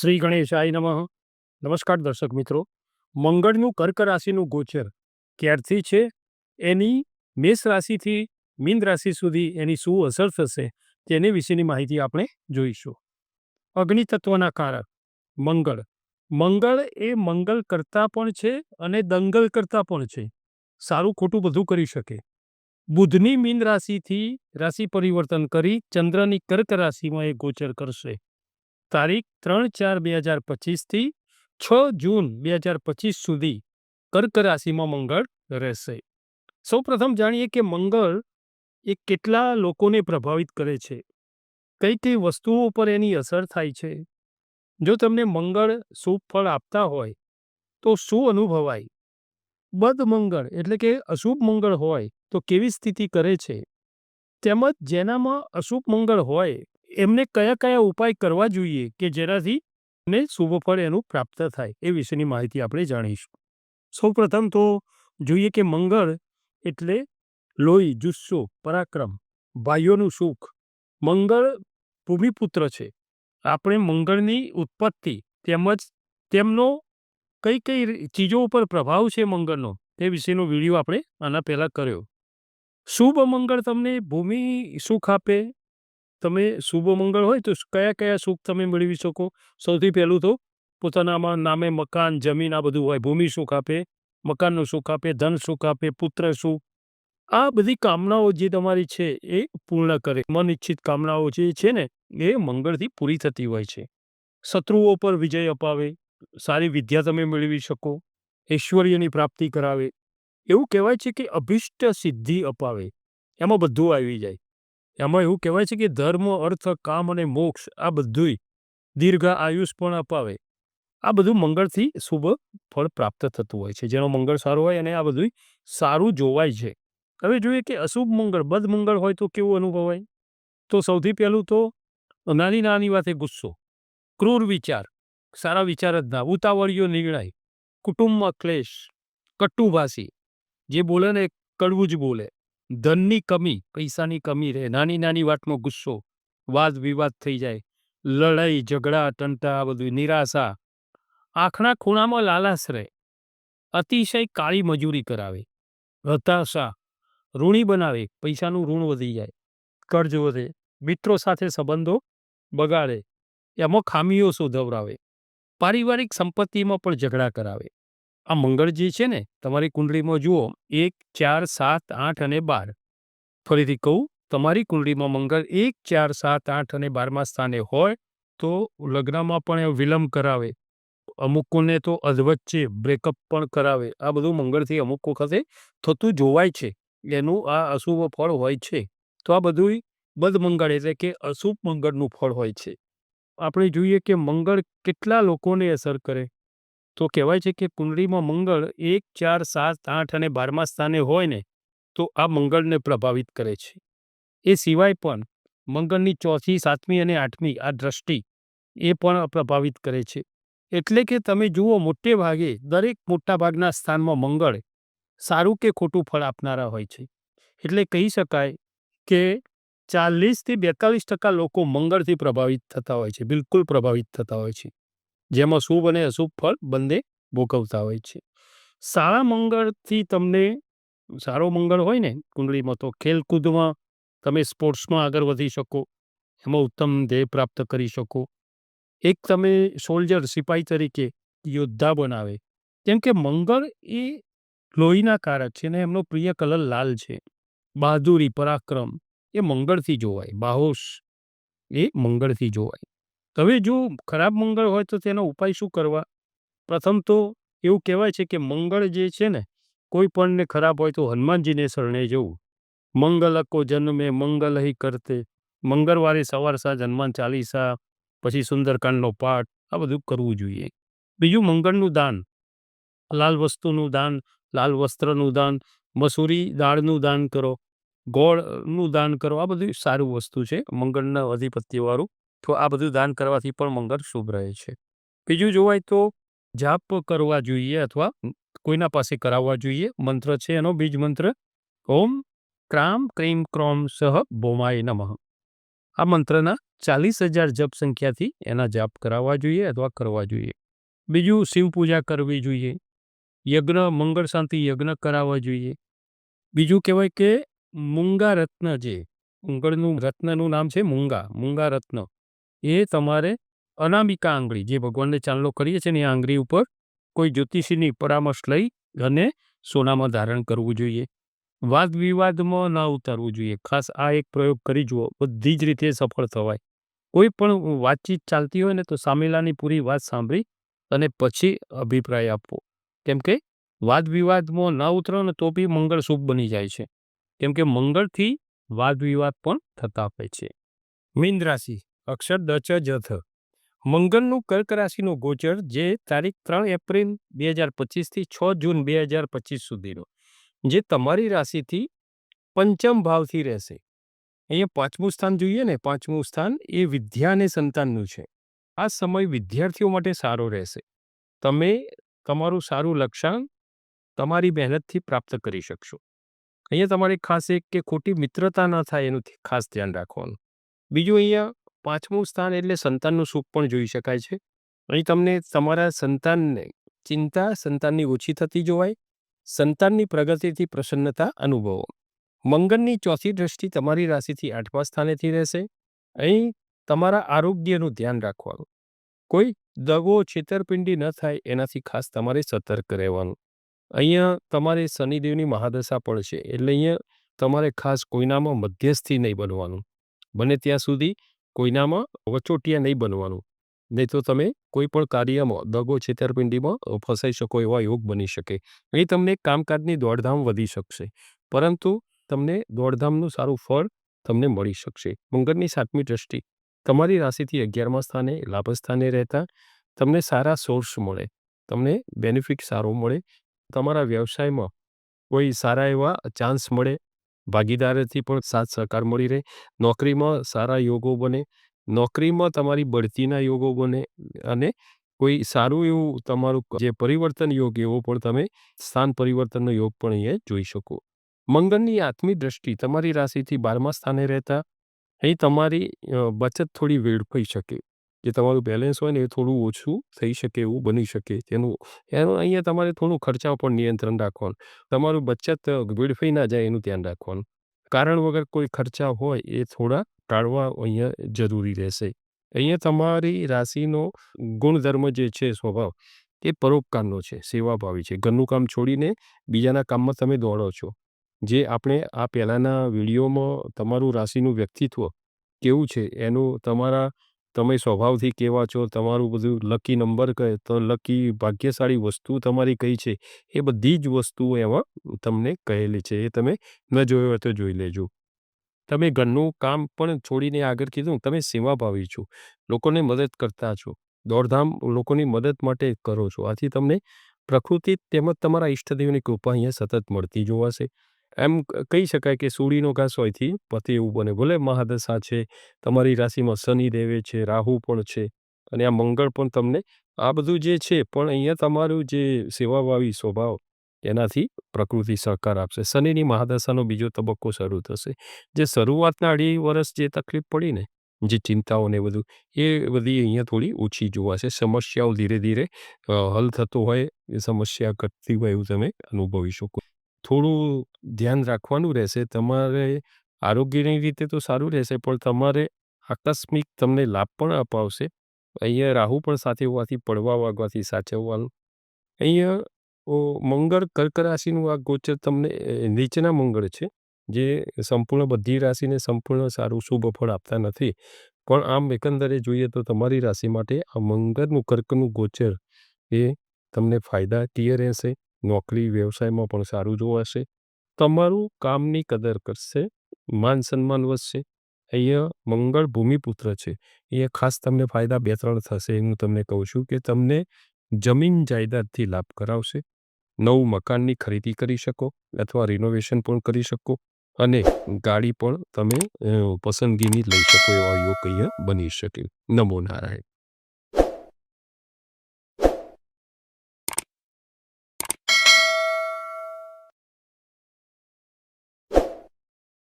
શ્રી ગણેશાય નમઃ. નમસ્કાર દર્શક મિત્રો. મંગળનું કર્ક રાશિનું ગોચર ક્યારથી છે? એની મેષ રાશિથી મીન રાશિ સુધી એની શું અસર થશે તેની વિશેની માહિતી આપણે જોઈશું. અગ્નિ તત્વના કારક મંગળ. મંગળ એ મંગલ કરતા પણ છે અને દંગલ કરતા પણ છે. સારું ખોટું બધું કરી શકે. બુધની મીન રાશિથી રાશિ પરિવર્તન કરી ચંદ્રની કર્ક રાશિમાં એ ગોચર કરશે. તારીખ ત્રણ ચાર બે હજાર પચીસથી છ જૂન બે હજાર પચીસ સુધી કર્ક રાશિમાં મંગળ રહેશે. સૌ પ્રથમ જાણીએ કે મંગળ એ કેટલા લોકોને પ્રભાવિત કરે છે. કઈ કઈ વસ્તુઓ પર એની અસર થાય છે. જો તમને મંગળ શુભ ફળ આપતા હોય, તો શું અનુભવાય? બદ મંગળ એટલે કે અશુભ મંગળ હોય તો કેવી સ્થિતિ કરે છે? તેમજ જેનામાં અશુભ મંગળ હોય એમને કયા કયા ઉપાય કરવા જોઈએ કે જેનાથી ને શુભ ફળ એનું પ્રાપ્ત થાય એ વિશેની માહિતી આપણે જાણીશું. સૌ પ્રથમ તો જોઈએ કે મંગળ એટલે લોહી, જુસ્સો, પરાક્રમ ભાઈઓનું સુખ. મંગળ ભૂમિપુત્ર છે. આપણે મંગળની ઉત્પત્તિ તેમજ તેમનો કઈ કઈ ચીજો ઉપર પ્રભાવ છે મંગળનો તે વિશેનો વીડિયો આપણે આના પહેલાં કર્યો. શુભ મંગળ તમને ભૂમિ સુખ આપે તમે શુભ મંગળ હોય તો કયા કયા સુખ તમે મેળવી શકો? સૌથી પહેલું તો પોતાનામાં નામે મકાન, જમીન આ બધું હોય. ભૂમિ સુખ આપે, મકાનનું સુખ આપે, ધન સુખ આપે, પુત્ર સુખ. આ બધી કામનાઓ જે તમારી છે એ પૂર્ણ કરે. મન ઈચ્છિત કામનાઓ જે છે ને એ મંગળથી પૂરી થતી હોય છે. શત્રુઓ પર વિજય અપાવે, સારી વિદ્યા તમે મેળવી શકો, ઐશ્વર્યની પ્રાપ્તિ કરાવે. એવું કહેવાય છે કે અભિષ્ટ સિદ્ધિ અપાવે. એમાં બધું આવી જાય. એમાં એવું કહેવાય છે કે ધર્મ, અર્થ, કામ અને મોક્ષ આ બધુંય દીર્ઘ આયુષ પણ અપાવે. આ બધું મંગળથી શુભ ફળ પ્રાપ્ત થતું હોય છે. જેનો મંગળ સારો હોય અને આ બધું સારું જોવાય છે. હવે જોઈએ કે અશુભ મંગળ, બદ મંગળ હોય તો કેવું અનુભવાય? તો સૌથી પહેલું તો નાની નાની વાતે ગુસ્સો, ક્રૂર વિચાર, સારા વિચાર જ ના ઉતાવળીયો નિર્ણય, કુટુંબમાં ક્લેશ, કટુભાષી, જે બોલે ને કડવું જ બોલે. ધનની કમી, પૈસાની કમી રહે, નાની નાની વાતનો ગુસ્સો વાદ વિવાદ થઈ જાય, લડાઈ, ઝઘડા ટંટા બધું નિરાશા, આંખના ખૂણામાં લાલાશ રહે, અતિશય કાળી મજૂરી કરાવે, હતાશા, ઋણી બનાવે, પૈસાનું ઋણ વધી જાય, કર્જ વધે, મિત્રો સાથે સંબંધો બગાડે, એમાં ખામીઓ શોધવરાવે, પારિવારિક સંપત્તિમાં પણ ઝઘડા કરાવે. આ મંગળ જે છે ને, તમારી કુંડળીમાં જુઓ, એક, ચાર, સાત, આઠ અને બાર. ફરીથી કહું, તમારી કુંડળીમાં મંગળ એક, ચાર, સાત, આઠ અને બારમા સ્થાને હોય, તો લગ્નમાં પણ વિલંબ કરાવે. અમુકોને તો અધવચ્ચે બ્રેકઅપ પણ કરાવે. આ બધું મંગળથી અમુક વખતે થતું જોવાય છે. એનું આ અશુભ ફળ હોય છે. તો આ બધું બદમંગળ એટલે કે અશુભ મંગળનું ફળ હોય છે. આપણે જોઈએ કે મંગળ કેટલા લોકોને અસર કરે. તો કહેવાય છે કે કુંડળીમાં મંગળ એક, ચાર, સાત, આઠ અને બારમા સ્થાને હોય ને, તો આ મંગળને પ્રભાવિત કરે છે. એ સિવાય પણ મંગળની ચોથી, સાતમી અને આઠમી આ દ્રષ્ટિ એ પણ પ્રભાવિત કરે છે. એટલે કે તમે જુઓ મોટે ભાગે દરેક મોટા ભાગના સ્થાનમાં મંગળ સારું કે ખોટું ફળ આપનારા હોય છે. એટલે કહી શકાય કે ચાલીસથી બેતાલીસ ટકા લોકો મંગળથી પ્રભાવિત થતા હોય છે, બિલકુલ પ્રભાવિત થતા હોય છે. જેમાં શુભ અને અશુભ ફળ બંને ભોગવતા હોય છે. સારા મંગળથી તમને, સારો મંગળ હોય ને કુંડળીમાં, તો ખેલકૂદમાં તમે સ્પોર્ટ્સમાં આગળ વધી શકો, એમાં ઉત્તમ ધ્યેય પ્રાપ્ત કરી શકો. એક તમે સોલ્જર, સિપાહી તરીકે યોદ્ધા બનાવે. કેમ કે મંગળ એ લોહીના કારક છે ને એમનો પ્રિય કલર લાલ છે. બહાદુરી, પરાક્રમ એ મંગળથી જોવાય, બાહોશ એ મંગળથી જોવાય. હવે જો ખરાબ મંગળ હોય તો તેનો ઉપાય શું કરવા? પ્રથમ તો એવું કહેવાય છે કે મંગળ જે છે ને, કોઈ પણને ખરાબ હોય તો હનુમાનજીને શરણે જવું. મંગલ અકો જન્મે, મંગલ હિ કરતે. મંગળવારે સવાર સાંજ હનુમાન ચાલીસા, પછી સુંદરકાંડનો પાઠ, આ બધું કરવું જોઈએ. બીજું મંગળનું દાન. લાલ વસ્તુનું દાન, લાલ વસ્ત્રનું દાન, મસૂરી દાળનું દાન કરો, ગોળનું દાન કરો, આ બધું સારું વસ્તુ છે મંગળના અધિપત્યવાળું. તો આ બધું દાન કરવાથી પણ મંગળ શુભ રહે છે. બીજું જોવાય તો જાપ કરવા જોઈએ અથવા કોઈના પાસે કરાવવા જોઈએ. મંત્ર છે એનો, બીજ મંત્ર. ઓમ ક્રામ ક્રીમ ક્રોમ સહ બોમાય નમઃ. આ મંત્રના ચાલીસ હજાર જપ સંખ્યાથી એના જાપ કરાવવા જોઈએ અથવા કરવા જોઈએ. બીજું શિવ પૂજા કરવી જોઈએ. યજ્ઞ, મંગળ શાંતિ યજ્ઞ કરાવવા જોઈએ. બીજું કહેવાય કે મૂંગા રત્ન જે, મંગળનું રત્નનું નામ છે મૂંગા મૂંગા રત્ન. એ તમારે અનામિકા આંગળી, જે ભગવાનને ચાંદલો કરીએ છીએ ને એ આંગળી ઉપર કોઈ જ્યોતિષીની પરામર્શ લઈ અને સોનામાં ધારણ કરવું જોઈએ. વાદ વિવાદમાં ના ઉતારવું જોઈએ. ખાસ આ એક પ્રયોગ કરી જુઓ. બધી જ રીતે સફળ થવાય. કોઈ પણ વાતચીત ચાલતી હોય ને તો સામેલાની પૂરી વાત સાંભળી અને પછી અભિપ્રાય આપવો. કેમ કે વાદ વિવાદમાં ન ઉતરો ને તો બી મંગળ શુભ બની જાય છે. કેમ કે મંગળથી વાદ વિવાદ પણ થતા હોય છે. મીન રાશિ. અક્ષર દ ચ મંગલનું કર્ક રાશિનું ગોચર જે તારીખ ત્રણ એપ્રિલ બે હજાર પચીસથી છ જૂન બે હજાર પચીસ સુધીનો, જે તમારી રાશિથી પંચમ ભાવથી રહેશે. અહીંયા પાંચમું સ્થાન જોઈએ ને, પાંચમું સ્થાન એ વિદ્યા અને સંતાનનું છે. આ સમય વિદ્યાર્થીઓ માટે સારો રહેશે. તમે તમારું સારું લક્ષ્યાંક તમારી મહેનતથી પ્રાપ્ત કરી શકશો. અહીંયા તમારે ખાસ એક કે ખોટી મિત્રતા ન થાય એનું ખાસ ધ્યાન રાખવાનું. બીજું અહીંયા પાંચમું સ્થાન એટલે સંતાનનું સુખ પણ જોઈ શકાય છે. અહીં તમને તમારા સંતાનને ચિંતા, સંતાનની ઓછી થતી જોવાય, સંતાનની પ્રગતિથી પ્રસન્નતા અનુભવો. મંગળની ચોથી દ્રષ્ટિ તમારી રાશિથી આઠમા સ્થાનેથી રહેશે. અહીં તમારા આરોગ્યનું ધ્યાન રાખવાનું. કોઈ દગો, છેતરપિંડી ન થાય એનાથી ખાસ તમારે સતર્ક રહેવાનું. અહીંયા તમારે શનિદેવની મહાદશા પણ છે એટલે અહીંયા તમારે ખાસ કોઈનામાં મધ્યસ્થી નહીં બનવાનું. બને ત્યાં સુધી કોઈનામાં વચોટિયા નહીં બનવાનું. નહીં તો તમે કોઈ પણ કાર્યમાં દગો છેતરપિંડીમાં ફસાઈ શકો એવા યોગ બની શકે. અહીં તમને કામકાજની દોડધામ વધી શકશે. પરંતુ તમને દોડધામનું સારું ફળ તમને મળી શકશે. મંગળની સાતમી દ્રષ્ટિ. તમારી રાશિથી અગિયારમા સ્થાને લાભ સ્થાને રહેતા તમને સારા સોર્સ મળે. તમને બેનિફિટ સારો મળે. તમારા વ્યવસાયમાં કોઈ સારા એવા ચાન્સ મળે. ભાગીદારથી પણ સાથ સહકાર મળી રહે. નોકરીમાં સારા યોગો બને. નોકરીમાં તમારી બઢતીના યોગો બને અને કોઈ સારું એવું તમારું જે પરિવર્તન યોગ એવો પણ તમે સ્થાન પરિવર્તનનો યોગ પણ અહીંયા જોઈ શકો. મંગળની આત્મી દ્રષ્ટિ તમારી રાશિથી બારમા સ્થાને રહેતા. અહીં તમારી બચત થોડી વેડફાઈ શકે. જે તમારું બેલેન્સ હોય ને એ થોડું ઓછું થઈ શકે એવું બની શકે. તેનું, એનું અહીંયા તમારે થોડું ખર્ચા પર નિયંત્રણ રાખવાનું. તમારું બચત વેડફાઈ ના જાય એનું ધ્યાન રાખવાનું. કારણ વગર કોઈ ખર્ચા હોય એ થોડા ટાળવા અહીંયા જરૂરી રહેશે. અહીંયા તમારી રાશિનો ગુણધર્મ જે છે, સ્વભાવ, એ પરોપકારનો છે, સેવાભાવી છે. ઘરનું કામ છોડીને બીજાના કામમાં તમે દોડો છો. જે આપણે આ પહેલાંના વિડીયોમાં તમારું રાશિનું વ્યક્તિત્વ કેવું છે, એનું તમારા તમે સ્વભાવથી કેવા છો? તમારું બધું લકી નંબર કહે તો લકી ભાગ્યશાળી વસ્તુ તમારી કઈ છે? એ બધી જ વસ્તુઓ એમાં તમને કહેલી છે. એ તમે ન જોયો હોય તો જોઈ લેજો. તમે ઘરનું કામ પણ છોડીને આગળ કીધું તમે સેવાભાવી છો. લોકોને મદદ કરતા છો. દોડધામ લોકોની મદદ માટે કરો છો. આથી તમને પ્રકૃતિ તેમજ તમારા ઈષ્ટદેવની કૃપા અહીંયા સતત મળતી જોવાશે એમ કહી શકાય કે સૂડીનો ઘાસ હોયથી પતિ એવું બને. ભલે મહાદશા છે, તમારી રાશિમાં શનિ, દેવે છે, રાહુ પણ છે અને આ મંગળ પણ તમને, આ બધું જે છે પણ અહીંયા તમારું જે સેવાભાવી સ્વભાવ, એનાથી પ્રકૃતિ સહકાર આપશે. શનિની મહાદશાનો બીજો તબક્કો શરૂ થશે. જે શરૂઆતના અઢી વર્ષ જે તકલીફ પડી ને, જે ચિંતાઓ ને બધું, એ બધી અહીંયા થોડી ઓછી જોવાશે સમસ્યાઓ ધીરે ધીરે હલ થતો હોય, એ સમસ્યા ઘટતી હોય એવું તમે અનુભવી શકો. થોડું ધ્યાન રાખવાનું રહેશે. તમારે આરોગ્યની રીતે તો સારું રહેશે, પણ તમારે આકસ્મિક તમને લાભ પણ અપાવશે. અહીંયા રાહુ પણ સાથે હોવાથી, પડવા વાગવાથી સાચવવાનું. અહીંયા મંગળ કર્ક રાશિનું આ ગોચર તમને નીચેના મંગળ છે, જે સંપૂર્ણ બધી રાશિને સંપૂર્ણ સારું શુભ ફળ આપતા નથી. પણ આમ એકંદરે જોઈએ તો તમારી રાશિ માટે આ મંગળનું કર્કનું ગોચર એ તમને ફાયદાકીય રહેશે. નોકરી, વ્યવસાયમાં પણ સારું જોવાશે તમારું કામની કદર કરશે, માન સન્માન વધશે. અહીંયા મંગળ ભૂમિપુત્ર છે. એ ખાસ તમને ફાયદા બે ત્રણ થશે હું તમને કહું છું કે તમને જમીન જાયદાદથી લાભ કરાવશે. નવું મકાનની ખરીદી કરી શકો અથવા રિનોવેશન પણ કરી શકો અને ગાડી પણ તમે પસંદગીની લઈ શકો એવા યોગ અહીંયા બની શકે. નમો નારાયણ.